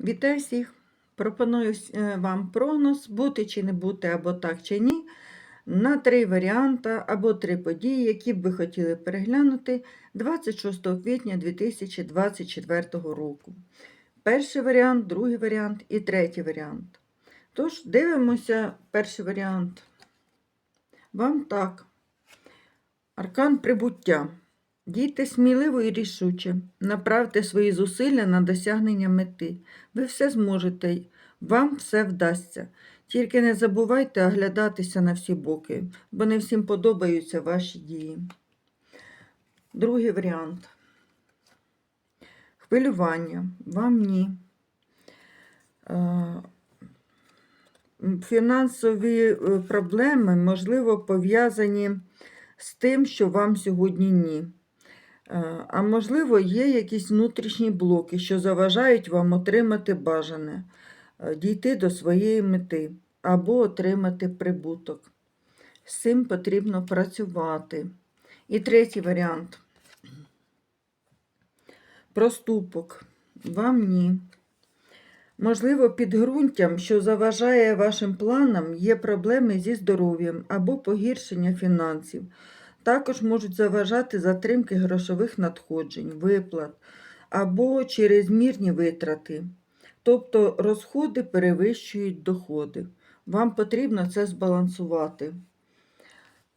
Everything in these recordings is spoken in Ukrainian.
Вітаю всіх! Пропоную е, вам прогноз, бути чи не бути, або так чи ні, на три варіанти або три події, які б ви хотіли переглянути 26 квітня 2024 року. Перший варіант, другий варіант і третій варіант. Тож, дивимося перший варіант. Вам так. Аркан прибуття. Дійте сміливо і рішуче, направте свої зусилля на досягнення мети. Ви все зможете, вам все вдасться. Тільки не забувайте оглядатися на всі боки, бо не всім подобаються ваші дії. Другий варіант. Хвилювання. Вам ні. Е, Фінансові е, проблеми, можливо, пов'язані з тим, що вам сьогодні ні. Е, А можливо, є якісь внутрішні блоки, що заважають вам отримати бажане, е, дійти до своєї мети або отримати прибуток. З цим потрібно працювати. І третій варіант. Проступок. Вам ні. Можливо, підґрунтям, що заважає вашим планам, є проблеми зі здоров'ям або погіршення фінансів. Також можуть заважати затримки грошових надходжень, виплат або чрезмірні витрати. Тобто розходи перевищують доходи. Вам потрібно це збалансувати.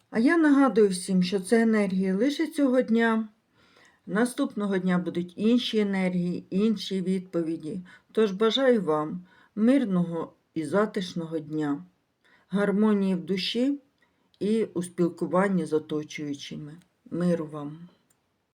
А я нагадую всім, що це енергії лише цього дня. Наступного дня будуть інші енергії, інші відповіді. Тож бажаю вам мирного і затишного дня, гармонії в душі і у спілкуванні з оточуючими. Миру вам!